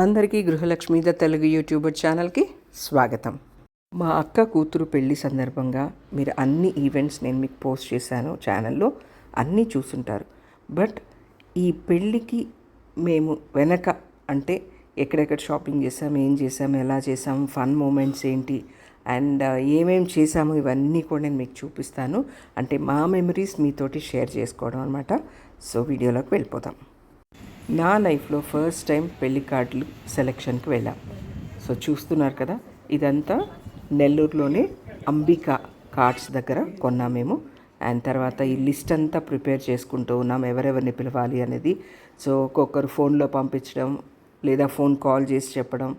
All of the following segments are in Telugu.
అందరికీ గృహలక్ష్మి ద తెలుగు యూట్యూబర్ ఛానల్కి స్వాగతం. మా అక్క కూతురు పెళ్ళి సందర్భంగా మీరు అన్ని ఈవెంట్స్ నేను మీకు పోస్ట్ చేశాను ఛానల్లో అన్నీ చూసుంటారు. బట్ ఈ పెళ్ళికి మేము వెనక అంటే ఎక్కడెక్కడ షాపింగ్ చేసాం ఏం చేసాం ఎలా చేసాం ఫన్ మూమెంట్స్ ఏంటి అండ్ ఏమేం చేసాము ఇవన్నీ కూడా నేను మీకు చూపిస్తాను. అంటే మా మెమరీస్ మీతోటి షేర్ చేసుకోవడం అనమాట సో వీడియోలోకి వెళ్ళిపోతాం నా లైఫ్లో ఫస్ట్ టైం పెళ్ళి కార్డులు సెలెక్షన్కి వెళ్ళాం. సో చూస్తున్నారు కదా ఇదంతా నెల్లూరులోనే అంబికా కార్డ్స్ దగ్గర కొన్నాం మేము. అండ్ తర్వాత ఈ లిస్ట్ అంతా ప్రిపేర్ చేసుకుంటూ ఉన్నాం ఎవరెవరిని పిలవాలి అనేది. సో ఒక్కొక్కరు ఫోన్లో పంపించడం లేదా ఫోన్ కాల్ చేసి చెప్పడం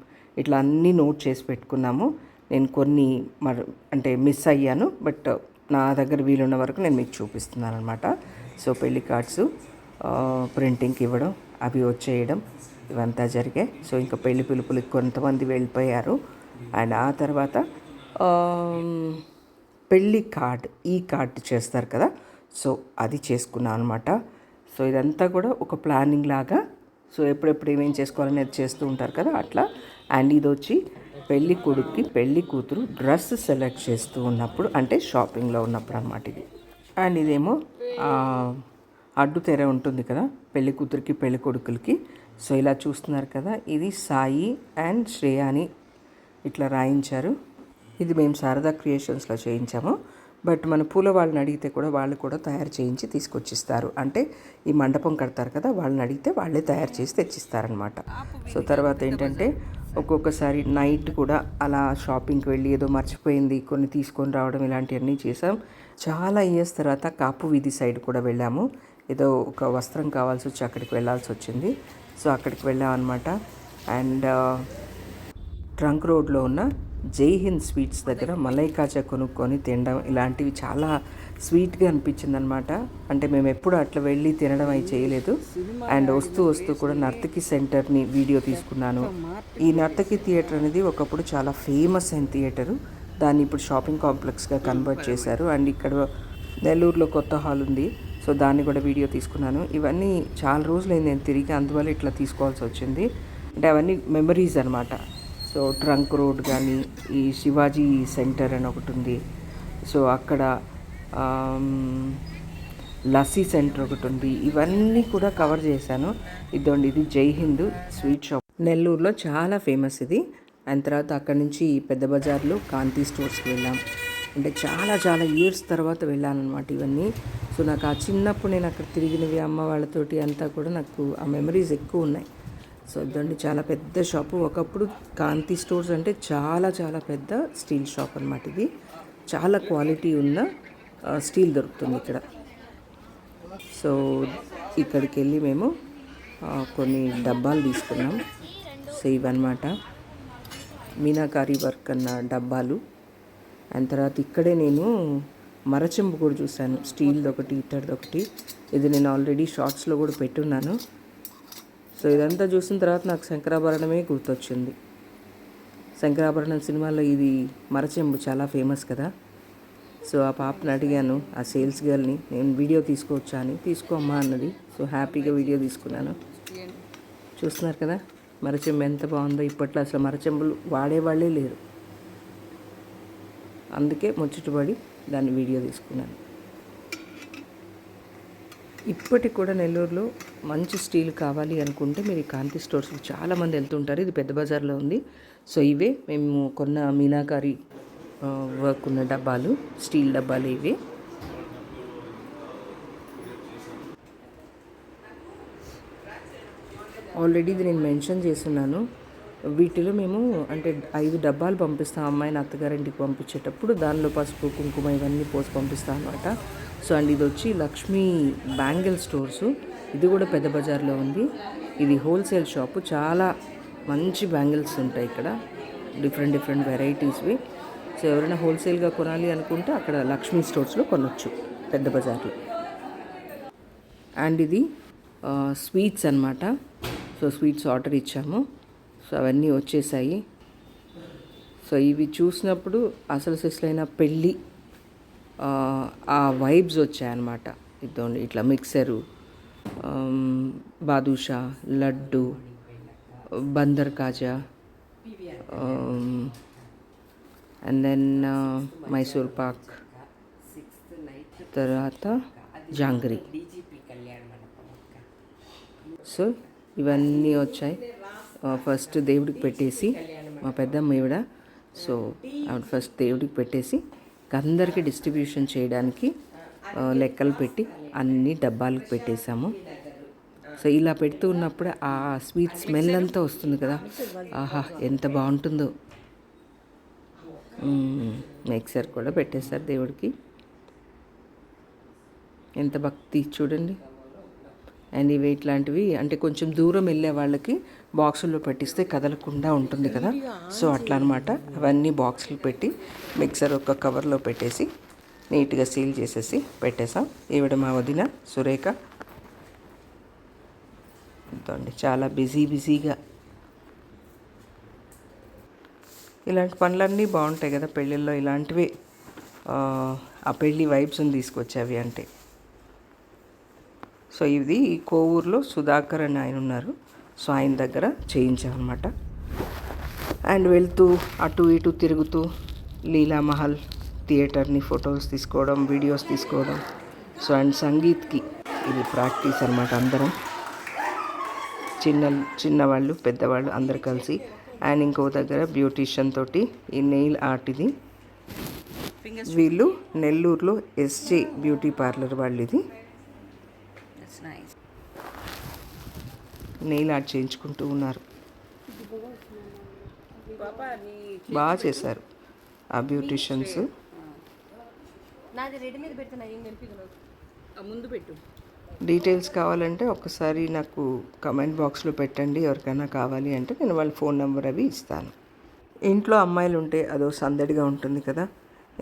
ఇట్లా అన్నీ నోట్ చేసి పెట్టుకున్నాము. నేను కొన్ని మరి అంటే మిస్ అయ్యాను బట్ నా దగ్గర వీలున్న వరకు నేను మీకు చూపిస్తున్నాను అనమాట సో పెళ్ళి కార్డ్స్ ప్రింటింగ్కి ఇవ్వడం అవి వచ్చేయడం ఇవంతా జరిగాయి. సో ఇంకా పెళ్ళి పిలుపులు కొంతమంది వెళ్ళిపోయారు. అండ్ ఆ తర్వాత పెళ్ళి కార్డ్ ఈ కార్డ్ చేస్తారు కదా. సో అది చేసుకున్నాను అనమాట సో ఇదంతా కూడా ఒక ప్లానింగ్ లాగా. సో ఎప్పుడెప్పుడు ఏమేం చేసుకోవాలనేది చేస్తూ ఉంటారు కదా అట్లా. అండ్ ఇది వచ్చి పెళ్ళి కొడుక్కి పెళ్ళి కూతురు డ్రెస్ సెలెక్ట్ చేస్తూ ఉన్నప్పుడు అంటే షాపింగ్లో ఉన్నప్పుడు అనమాట ఇది. అండ్ ఇదేమో అడ్డు తెర ఉంటుంది కదా పెళ్ళి కూతురికి పెళ్ళి కొడుకులకి. సో ఇలా చూస్తున్నారు కదా ఇది సాయి అండ్ శ్రేయాని ఇట్లా రాయించారు. ఇది మేము శారదా క్రియేషన్స్లో చేయించాము. బట్ మన పూల వాళ్ళని అడిగితే కూడా వాళ్ళు కూడా తయారు చేయించి తీసుకొచ్చిస్తారు. అంటే ఈ మండపం కడతారు కదా వాళ్ళని అడిగితే వాళ్ళే తయారు చేసి తెచ్చిస్తారనమాట సో తర్వాత ఏంటంటే ఒక్కొక్కసారి నైట్ కూడా అలా షాపింగ్కి వెళ్ళి ఏదో మర్చిపోయింది కొన్ని తీసుకొని రావడం ఇలాంటివన్నీ చేసాం. చాలా ఇయర్స్ తర్వాత కాపు వీధి సైడ్ కూడా వెళ్ళాము. ఏదో ఒక వస్త్రం కావాల్సి వచ్చి అక్కడికి వెళ్ళాల్సి వచ్చింది. సో అక్కడికి వెళ్ళాం అనమాట అండ్ ట్రంక్ రోడ్లో ఉన్న జై హింద్ స్వీట్స్ దగ్గర మలై కాజా కొనుక్కొని తినడం ఇలాంటివి చాలా స్వీట్గా అనిపించింది అనమాట అంటే మేము ఎప్పుడు అట్లా వెళ్ళి తినడం అవి చేయలేదు. అండ్ వస్తూ వస్తూ కూడా నర్తకి సెంటర్ని వీడియో తీసుకున్నాను. ఈ నర్తకి థియేటర్ అనేది ఒకప్పుడు చాలా ఫేమస్ అయిన థియేటరు. దాన్ని ఇప్పుడు షాపింగ్ కాంప్లెక్స్గా కన్వర్ట్ చేశారు. అండ్ ఇక్కడ నెల్లూరులో కొత్త హాల్ ఉంది. సో దాన్ని కూడా వీడియో తీసుకున్నాను. ఇవన్నీ చాలా రోజులైంది నేను తిరిగి అందువల్ల ఇట్లా తీసుకోవాల్సి వచ్చింది. అంటే అవన్నీ మెమరీస్ అనమాట సో ట్రంక్ రోడ్ కానీ ఈ శివాజీ సెంటర్ అని ఒకటి ఉంది. సో అక్కడ లస్సీ సెంటర్ ఒకటి ఉంది. ఇవన్నీ కూడా కవర్ చేశాను. ఇదండి ఇది జై హింద్ స్వీట్ షాప్. నెల్లూరులో చాలా ఫేమస్ ఇది. అండ్ తర్వాత అక్కడి నుంచి పెద్ద బజార్లో కాంతి స్టోర్స్కి వెళ్ళాం. అంటే చాలా చాలా ఇయర్స్ తర్వాత వెళ్ళాను అనమాట ఇవన్నీ. సో నాకు ఆ చిన్నప్పుడు నేను అక్కడ తిరిగినవి అమ్మ వాళ్ళతోటి అంతా కూడా నాకు ఆ మెమరీస్ ఎక్కువ ఉన్నాయి. సో ఇదండి చాలా పెద్ద షాపు ఒకప్పుడు కాంతి స్టోర్స్ అంటే చాలా చాలా పెద్ద స్టీల్ షాప్ అనమాట ఇది. చాలా క్వాలిటీ ఉన్న స్టీల్ దొరుకుతుంది ఇక్కడ. సో ఇక్కడికి వెళ్ళి మేము కొన్ని డబ్బాలు తీసుకున్నాం. సో ఇవన్నమాట మీనాకారి వర్క్ అన్న డబ్బాలు. అండ్ తర్వాత ఇక్కడే నేను మరచెంబు కూడా చూశాను. స్టీల్ది ఒకటి ఇత్తడిది ఒకటి. ఇది నేను ఆల్రెడీ షార్ట్స్లో కూడా పెట్టున్నాను. సో ఇదంతా చూసిన తర్వాత నాకు శంకరాభరణమే గుర్తొచ్చింది. శంకరాభరణం సినిమాలో ఇది మరచెంబు చాలా ఫేమస్ కదా. సో ఆ పాపని అడిగాను ఆ సేల్స్ గర్ల్ని నేను వీడియో తీసుకోవచ్చా అని? తీసుకోమ్మా అన్నది. సో హ్యాపీగా వీడియో తీసుకున్నాను. చూస్తున్నారు కదా మరచెంబు ఎంత బాగుందో. ఇప్పట్లో అసలు మరచెంబులు వాడేవాళ్ళే లేరు. అందుకే ముచ్చటపడి దాన్ని వీడియో తీసుకున్నాను. ఇప్పటికి కూడా నెల్లూరులో మంచి స్టీల్ కావాలి అనుకుంటే మీరు ఈ కాంతి స్టోర్స్కి చాలామంది వెళ్తుంటారు. ఇది పెద్ద బజార్లో ఉంది. సో ఇవే మేము కొన్న మీనాకారి వర్క్ ఉన్న డబ్బాలు స్టీల్ డబ్బాలు ఇవి. ఆల్రెడీ ఇది నేను మెన్షన్ చేస్తున్నాను. వీటిలో మేము అంటే ఐదు డబ్బాలు పంపిస్తాం అమ్మాయిని అత్తగారింటికి పంపించేటప్పుడు. దానిలో పసుపు కుంకుమ ఇవన్నీ పోసి పంపిస్తాం అనమాట సో అండ్ ఇది వచ్చి లక్ష్మీ బ్యాంగిల్ స్టోర్స్. ఇది కూడా పెద్ద బజార్లో ఉంది. ఇది హోల్సేల్ షాపు. చాలా మంచి బ్యాంగిల్స్ ఉంటాయి ఇక్కడ. డిఫరెంట్ డిఫరెంట్ వెరైటీస్వి సో ఎవరైనా హోల్సేల్గా కొనాలి అనుకుంటే అక్కడ లక్ష్మీ స్టోర్స్లో కొనొచ్చు పెద్ద బజార్లో. అండ్ ఇది స్వీట్స్ అన్నమాట. సో స్వీట్స్ ఆర్డర్ ఇచ్చాము. సో అవన్నీ వచ్చేసాయి. సో ఇవి చూసినప్పుడు అసలు సిస్లైన పెళ్ళి ఆ, వైబ్స్ వైబ్స్ వచ్చాయన్నమాట. ఇద్దరు ఇట్లా mixture badusha laddu Bandar kaja and then Mysore pak తర్వాత జాంగ్రీ. సో ఇవన్నీ వచ్చాయి. ఫస్ట్ దేవుడికి పెట్టేసి మా పెద్దమ్మ ఈవిడ సో ఆవిడ ఫస్ట్ దేవుడికి పెట్టేసి అందరికీ డిస్ట్రిబ్యూషన్ చేయడానికి లెక్కలు పెట్టి అన్ని డబ్బాలకు పెట్టేశాము. సో ఇలా పెడుతూ ఉన్నప్పుడు ఆ స్వీట్ స్మెల్ అంతా వస్తుంది కదా. ఆహా ఎంత బాగుంటుందో. మిక్సర్ కూడా పెట్టేశారు దేవుడికి. ఎంత భక్తి చూడండి. అండ్ ఇవి ఇట్లాంటివి అంటే కొంచెం దూరం వెళ్ళే వాళ్ళకి బాక్సుల్లో పెట్టిస్తే కదలకుండా ఉంటుంది కదా. సో అట్లా అనమాట అవన్నీ బాక్సులు పెట్టి మిక్సర్ ఒక కవర్లో పెట్టేసి నీట్గా సీల్ చేసేసి పెట్టేసాం ఈవిడ మా వదిన సురేఖ. ఇదండి చాలా బిజీ బిజీగా. ఇలాంటి పనులన్నీ బాగుంటాయి కదా పెళ్ళిళ్ళలో. ఇలాంటివి ఆ పెళ్ళి వైబ్స్ని తీసుకొచ్చేవి అంటే. సో ఇది కోవూరులో సుధాకర్ అని ఆయన ఉన్నారు. సో ఆయన దగ్గర చేయించామన్నమాట. అండ్ వెళ్తూ అటు ఇటు తిరుగుతూ లీలామహల్ థియేటర్ని ఫొటోస్ తీసుకోవడం వీడియోస్ తీసుకోవడం. సో అండ్ సంగీత్కి ఇది ప్రాక్టీస్ అనమాట అందరం. చిన్న చిన్నవాళ్ళు పెద్దవాళ్ళు అందరు కలిసి. అండ్ ఇంకో దగ్గర బ్యూటీషియన్ తోటి ఈ నెయిల్ ఆర్ట్ ఇది. వీళ్ళు నెల్లూరులో ఎస్జే బ్యూటీ పార్లర్ వాళ్ళు ఇది నెయిల్ ఆర్ట్ చేయించుకుంటూ ఉన్నారు. బాగా చేశారు. ఆ బ్యూటీషియన్స్. నాది రెడీ మీద పెడుతున్నా ఏం కనిపించదు ముందు పెట్టు. డీటెయిల్స్ కావాలంటే ఒకసారి నాకు కమెంట్ బాక్స్లో పెట్టండి ఎవరికైనా కావాలి అంటే నేను వాళ్ళ ఫోన్ నెంబర్ అవి ఇస్తాను. ఇంట్లో అమ్మాయిలు ఉంటే అదో సందడిగా ఉంటుంది కదా.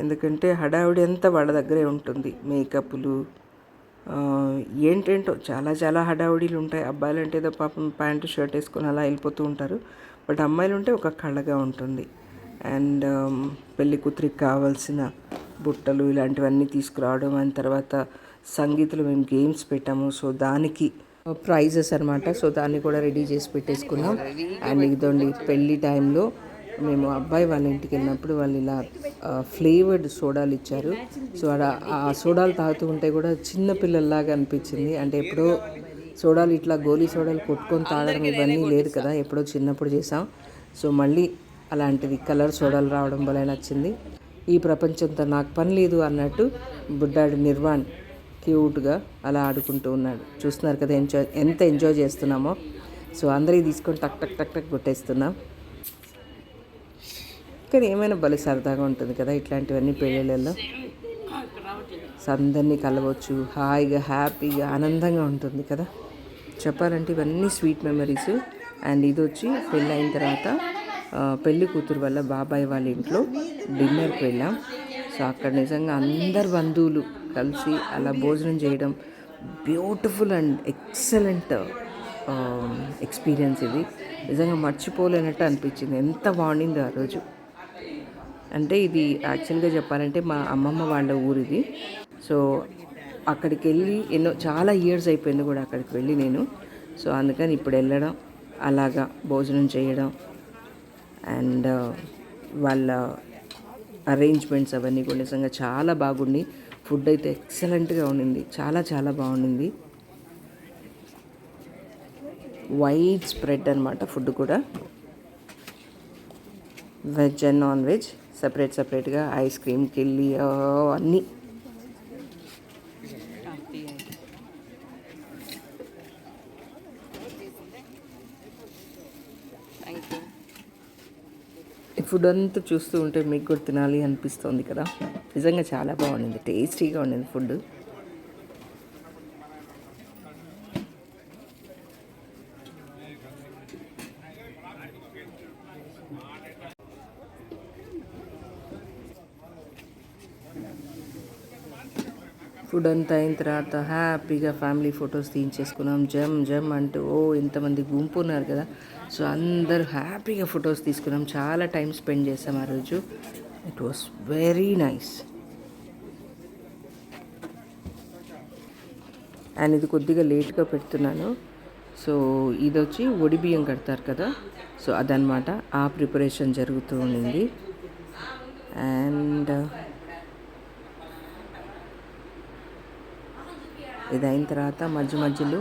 ఎందుకంటే హడావిడి అంతా వాళ్ళ దగ్గరే ఉంటుంది. మేకప్లు ఏంటేంటో చాలా చాలా హడావుడిలు ఉంటాయి. అబ్బాయిలు అంటే ఏదో పాపం ప్యాంటు షర్ట్ వేసుకొని అలా వెళ్ళిపోతూ ఉంటారు. బట్ అమ్మాయిలు ఉంటే ఒక కళగా ఉంటుంది. అండ్ పెళ్ళి కూతురికి కావాల్సిన బుట్టలు ఇలాంటివన్నీ తీసుకురావడం అండ్ తర్వాత సంగీతంలో మేము గేమ్స్ పెట్టాము. సో దానికి ప్రైజెస్ అనమాట సో దాన్ని కూడా రెడీ చేసి పెట్టేసుకున్నాం. అండ్ ఇదండి పెళ్ళి టైంలో మేము అబ్బాయి వాళ్ళ ఇంటికి వెళ్ళినప్పుడు వాళ్ళు ఇలా ఫ్లేవర్డ్ సోడాలు ఇచ్చారు. సో ఆ సోడాలు తాగుతూ ఉంటే కూడా చిన్న పిల్లల్లాగా అనిపించింది. అంటే ఎప్పుడో సోడాలు ఇట్లా గోలీ సోడాలు కొట్టుకొని తాగడం ఇవన్నీ లేదు కదా ఎప్పుడో చిన్నప్పుడు చేసాం. సో మళ్ళీ అలాంటివి కలర్ సోడాలు రావడం వల్ల నచ్చింది. ఈ ప్రపంచంతో నాకు పని లేదు అన్నట్టు బుడ్డాడు నిర్వాణ్ క్యూట్గా అలా ఆడుకుంటూ ఉన్నాడు. చూస్తున్నారు కదా ఎంజాయ్ ఎంత ఎంజాయ్ చేస్తున్నామో. సో అందరికీ తీసుకొని టక్ టక్ టక్ టక్ కొట్టేస్తున్నాం. కానీ ఏమైనా భలే సరదాగా ఉంటుంది కదా ఇట్లాంటివన్నీ పెళ్ళిళ్ళల్లో? అందరినీ కలవచ్చు హాయిగా హ్యాపీగా ఆనందంగా ఉంటుంది కదా? చెప్పాలంటే ఇవన్నీ స్వీట్ మెమరీస్. అండ్ ఇది వచ్చి పెళ్ళి అయిన తర్వాత ఆ, పెళ్ళి కూతురు వల్ల బాబాయ్ వాళ్ళ ఇంట్లో డిన్నర్కి వెళ్ళాం సో అక్కడ నిజంగా అందరు బంధువులు కలిసి అలా భోజనం చేయడం బ్యూటిఫుల్ అండ్ ఎక్సలెంట్ ఎక్స్పీరియన్స్ ఇది. నిజంగా మర్చిపోలేనట్టు అనిపించింది. ఎంత బాగుండింది ఆ రోజు. అంటే ఇది యాక్చువల్గా చెప్పాలంటే మా అమ్మమ్మ వాళ్ళ ఊరు ఇది సో అక్కడికి వెళ్ళి ఎన్నో చాలా ఇయర్స్ అయిపోయింది కూడా అక్కడికి వెళ్ళి నేను. సో అందుకని ఇప్పుడు వెళ్ళడం అలాగా భోజనం చేయడం అండ్ వాళ్ళ అరేంజ్మెంట్స్ అవన్నీ కూడా నిజంగా చాలా బాగుంది ఫుడ్ అయితే ఎక్సలెంట్గా ఉండింది. చాలా చాలా బాగుండింది. వైడ్ స్ప్రెడ్ అనమాట ఫుడ్ కూడా. Veg and non veg separate సపరేట్గా ఐస్ క్రీమ్కి వెళ్ళి అన్నీ. ఫుడ్ అంతా చూస్తూ ఉంటే మీకు కూడా తినాలి అనిపిస్తుంది కదా. నిజంగా చాలా బాగుండింది టేస్టీగా ఉండింది ఫుడ్ ఫుడ్ అంతా అయిన తర్వాత హ్యాపీగా ఫ్యామిలీ ఫొటోస్ తీయించేసుకున్నాం. జమ్ జమ్ అంటూ ఓ ఇంతమంది గుంపు ఉన్నారు కదా. సో అందరూ హ్యాపీగా ఫొటోస్ తీసుకున్నాం. చాలా టైం స్పెండ్ చేసాం ఆ రోజు. It was very nice and ఇది కొద్దిగా లేట్గా పెడుతున్నాను. సో ఇది వచ్చి ఒడి బియ్యం కడతారు కదా. సో అదనమాట ఆ ప్రిపరేషన్ జరుగుతూ ఉండింది. అండ్ ఇది అయిన తర్వాత మధ్య మధ్యలో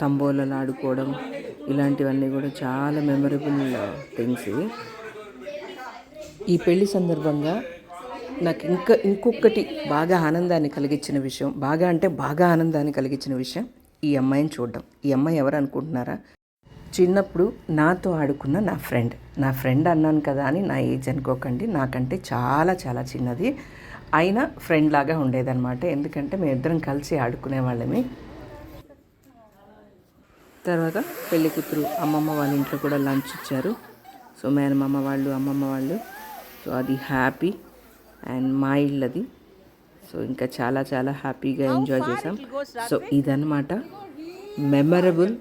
తంబోలలో ఆడుకోవడం ఇలాంటివన్నీ కూడా చాలా మెమరబుల్ థింగ్స్. ఈ పెళ్ళి సందర్భంగా నాకు ఇంకా ఇంకొకటి బాగా ఆనందాన్ని కలిగించిన విషయం బాగా అంటే బాగా ఆనందాన్ని కలిగించిన విషయం ఈ అమ్మాయిని చూడడం. ఈ అమ్మాయి ఎవరు అనుకుంటున్నారా? చిన్నప్పుడు నాతో ఆడుకున్న నా ఫ్రెండ్. నా ఫ్రెండ్ అన్నాను కదా అని నా ఏజ్ అనుకోకండి నాకంటే చాలా చాలా చిన్నది. అయినా ఫ్రెండ్ లాగా ఉండేదన్నమాట. ఎందుకంటే మేమిద్దరం కలిసి ఆడుకునే వాళ్ళమి. తర్వాత పెళ్ళి కూతురు అమ్మమ్మ వాళ్ళ ఇంట్లో కూడా లంచ్ ఇచ్చారు. సో మేనమామ వాళ్ళు అమ్మమ్మ వాళ్ళు. సో అది హ్యాపీ అండ్ మా ఇల్లు అది సో ఇంకా చాలా చాలా హ్యాపీగా ఎంజాయ్ చేసాం సో ఇదన్నమాట. మెమరబుల్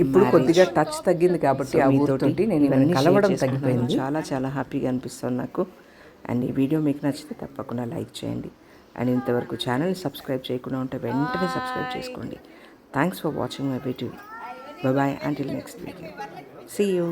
ఇప్పుడు కొద్దిగా టచ్ తగ్గింది కాబట్టి ఆ ఊరితోటి నేను ఇవన్నీ కలవడం తగ్గిపోయింది. చాలా చాలా హ్యాపీగా అనిపిస్తుంది నాకు. అండ్ ఈ వీడియో మీకు నచ్చితే తప్పకుండా లైక్ చేయండి. అండ్ ఇంతవరకు ఛానల్ సబ్స్క్రైబ్ చేయకుండా ఉంటే వెంటనే సబ్స్క్రైబ్ చేసుకోండి. Thanks for watching my video bye until next video see you